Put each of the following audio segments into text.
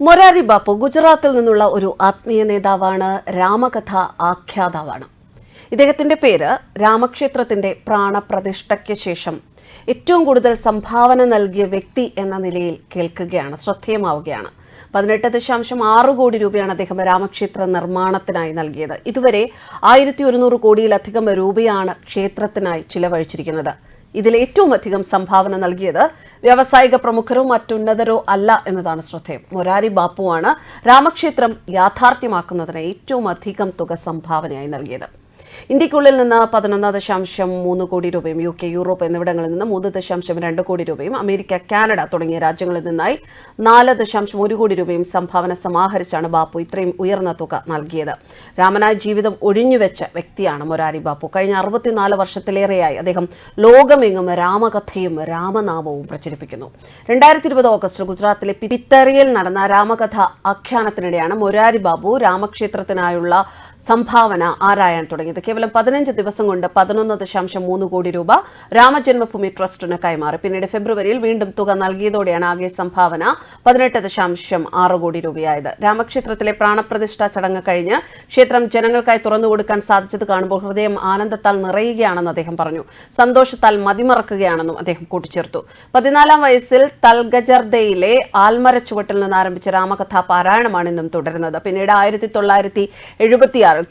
മൊരാരി ബാപ്പു ഗുജറാത്തിൽ നിന്നുള്ള ഒരു ആത്മീയ നേതാവാണ്. രാമകഥ ആഖ്യാതാവാണ്. ഇദ്ദേഹത്തിന്റെ പേര് രാമക്ഷേത്രത്തിന്റെ പ്രാണപ്രതിഷ്ഠയ്ക്ക് ശേഷം ഏറ്റവും കൂടുതൽ സംഭാവന നൽകിയ വ്യക്തി എന്ന നിലയിൽ കേൾക്കുകയാണ് ശ്രദ്ധേയമാവുകയാണ്. പതിനെട്ട് ദശാംശം ആറ് കോടി രൂപയാണ് അദ്ദേഹം രാമക്ഷേത്ര നിർമ്മാണത്തിനായി നൽകിയത്. ഇതുവരെ ആയിരത്തി ഒരുന്നൂറ് കോടിയിലധികം രൂപയാണ് ക്ഷേത്രത്തിനായി ചിലവഴിച്ചിരിക്കുന്നത്. ഇതിൽ ഏറ്റവും അധികം സംഭാവന നൽകിയത് വ്യാവസായിക പ്രമുഖരോ മറ്റുന്നതരോ അല്ല എന്നതാണ് ശ്രദ്ധേയം. മൊരാരി ബാപ്പുവാണ് രാമക്ഷേത്രം യാഥാർത്ഥ്യമാക്കുന്നതിന് ഏറ്റവും അധികം തുക സംഭാവനയായി നൽകിയത്. ഇന്ത്യക്കുള്ളിൽ നിന്ന് പതിനൊന്ന് ദശാംശം മൂന്ന് കോടി രൂപയും യു കെ യൂറോപ്പ് എന്നിവിടങ്ങളിൽ നിന്ന് മൂന്ന് ദശാംശം രണ്ട് കോടി രൂപയും അമേരിക്ക കാനഡ തുടങ്ങിയ രാജ്യങ്ങളിൽ നിന്നായി നാല് ദശാംശം ഒരു കോടി രൂപയും സംഭാവന സമാഹരിച്ചാണ് ബാപ്പു ഇത്രയും ഉയർന്ന തുക നൽകിയത്. രാമനായ ജീവിതം ഒഴിഞ്ഞുവെച്ച വ്യക്തിയാണ് മൊരാരി ബാപ്പു. കഴിഞ്ഞ അറുപത്തിനാല് വർഷത്തിലേറെയായി അദ്ദേഹം ലോകമെങ്ങും രാമകഥയും രാമനാമവും പ്രചരിപ്പിക്കുന്നു. രണ്ടായിരത്തി ഇരുപത് ഓഗസ്റ്റ് ഗുജറാത്തിലെ പിത്തറിയിൽ നടന്ന രാമകഥ ആഖ്യാനത്തിനിടെയാണ് മൊരാരി ബാബു രാമക്ഷേത്രത്തിനായുള്ള സംഭാവന ആരായാൻ തുടങ്ങിയത്? കേവലം പതിനഞ്ച് ദിവസം കൊണ്ട് പതിനൊന്ന് ദശാംശം മൂന്ന് കോടി രൂപ രാമജന്മഭൂമി ട്രസ്റ്റിന് കൈമാറി. പിന്നീട് ഫെബ്രുവരിയിൽ വീണ്ടും തുക നൽകിയതോടെയാണ് ആകെ സംഭാവന പതിനെട്ട് ദശാംശം ആറ് കോടി രൂപയായത്. രാമക്ഷേത്രത്തിലെ പ്രാണപ്രതിഷ്ഠ ചടങ്ങ് കഴിഞ്ഞ് ക്ഷേത്രം ജനങ്ങൾക്കായി തുറന്നുകൊടുക്കാൻ സാധിച്ചത് കാണുമ്പോൾ ഹൃദയം ആനന്ദത്താൽ നിറയുകയാണെന്ന് അദ്ദേഹം പറഞ്ഞു. സന്തോഷത്താൽ മതിമറക്കുകയാണെന്നും അദ്ദേഹം കൂട്ടിച്ചേർത്തു. പതിനാലാം വയസ്സിൽ തൽഗജർദയിലെ ആൽമര ചുവട്ടിൽ നിന്ന് ആരംഭിച്ച രാമകഥാ പാരായണമാണ് ഇന്നും തുടരുന്നത്. പിന്നീട് ആയിരത്തി തൊള്ളായിരത്തി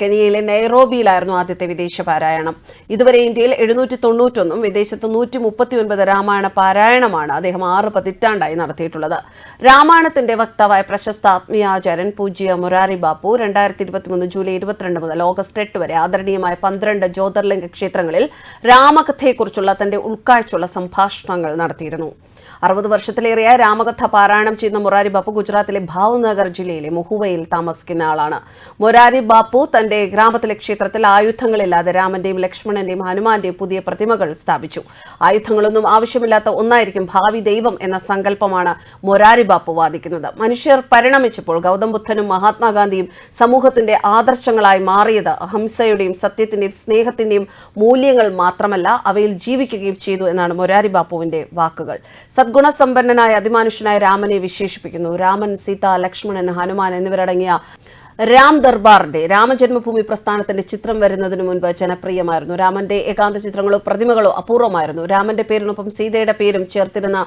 കെനിയയിലെ നെയ്റോബിയിലായിരുന്നു ആദ്യത്തെ വിദേശ പാരായണം. ഇതുവരെ ഇന്ത്യയിൽ എഴുന്നൂറ്റി തൊണ്ണൂറ്റൊന്നും വിദേശത്ത് നൂറ്റി മുപ്പത്തി ഒൻപത് രാമായണ പാരായണമാണ് അദ്ദേഹം ആറ് പതിറ്റാണ്ടായി നടത്തിയിട്ടുള്ളത്. രാമായണത്തിന്റെ വക്താവായ പ്രശസ്ത ആത്മീയാചാര്യൻ പൂജ്യ മുരാരി ബാപ്പു രണ്ടായിരത്തി ഇരുപത്തിമൂന്ന് ജൂലൈ ഇരുപത്തിരണ്ട് മുതൽ ഓഗസ്റ്റ് എട്ട് വരെ ആദരണീയമായ പന്ത്രണ്ട് ജ്യോതിർലിംഗ ക്ഷേത്രങ്ങളിൽ രാമകഥയെക്കുറിച്ചുള്ള തന്റെ ഉൾക്കാഴ്ചയുള്ള സംഭാഷണങ്ങൾ നടത്തിയിരുന്നു. അറുപത് വർഷത്തിലേറെയായി രാമകഥ പാരായണം ചെയ്യുന്ന മൊറാരി ബാപ്പു ഗുജറാത്തിലെ ഭാവ്നഗർ ജില്ലയിലെ മുഹുവയിൽ താമസിക്കുന്ന ആളാണ്. മൊരാരി ബാപ്പു തന്റെ ഗ്രാമത്തിലെ ക്ഷേത്രത്തിൽ ആയുധങ്ങളില്ലാതെ രാമന്റെയും ലക്ഷ്മണന്റെയും ഹനുമാന്റെയും പുതിയ പ്രതിമകൾ സ്ഥാപിച്ചു. ആയുധങ്ങളൊന്നും ആവശ്യമില്ലാത്ത ഒന്നായിരിക്കും ഭാവി ദൈവം എന്ന സങ്കല്പമാണ് മൊരാരി ബാപ്പു വാദിക്കുന്നത്. മനുഷ്യർ പരിണമിച്ചപ്പോൾ ഗൗതം ബുദ്ധനും മഹാത്മാഗാന്ധിയും സമൂഹത്തിന്റെ ആദർശങ്ങളായി മാറിയത് അഹിംസയുടെയും സത്യത്തിന്റെയും സ്നേഹത്തിന്റെയും മൂല്യങ്ങൾ മാത്രമല്ല അവയിൽ ജീവിക്കുകയും ചെയ്തു എന്നാണ് മൊരാരി ബാപ്പുവിന്റെ വാക്കുകൾ. സദ്ഗുണസമ്പന്നനായ അതിമാനുഷ്യനായ രാമനെ വിശേഷിപ്പിക്കുന്നു. രാമൻ സീത ലക്ഷ്മണൻ ഹനുമാൻ എന്നിവരടങ്ങിയ രാം ദർബാറിന്റെ രാമജന്മഭൂമി പ്രസ്ഥാനത്തിന്റെ ചിത്രം വരുന്നതിന് മുൻപ് ജനപ്രിയമായിരുന്നു. രാമന്റെ ഏകാന്ത ചിത്രങ്ങളോ പ്രതിമകളോ അപൂർവമായിരുന്നു. രാമന്റെ പേരിനൊപ്പം സീതയുടെ പേരും ചേർത്തിരുന്ന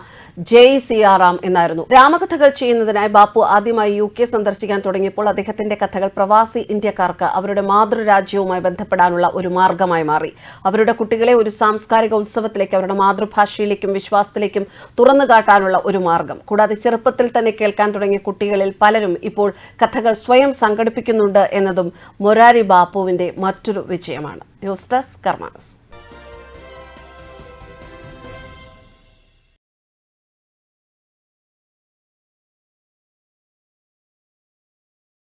ജയ് സിയാറാം എന്നായിരുന്നു. രാമകഥകൾ ചെയ്യുന്നതിനായി ബാപ്പു ആദ്യമായി യു കെ സന്ദർശിക്കാൻ തുടങ്ങിയപ്പോൾ അദ്ദേഹത്തിന്റെ കഥകൾ പ്രവാസി ഇന്ത്യക്കാർക്ക് അവരുടെ മാതൃരാജ്യവുമായി ബന്ധപ്പെടാനുള്ള ഒരു മാർഗമായി മാറി. അവരുടെ കുട്ടികളെ ഒരു സാംസ്കാരിക ഉത്സവത്തിലേക്ക് അവരുടെ മാതൃഭാഷയിലേക്കും വിശ്വാസത്തിലേക്കും തുറന്നു കാട്ടാനുള്ള ഒരു മാർഗം. കൂടാതെ ചെറുപ്പത്തിൽ തന്നെ കേൾക്കാൻ തുടങ്ങിയ കുട്ടികളിൽ പലരും ഇപ്പോൾ കഥകൾ സ്വയം സംഘടിപ്പിക്കുന്നുണ്ട് എന്നതും മൊരാരി ബാപ്പുവിന്റെ മറ്റൊരു വിജയമാണ്. News desk karmas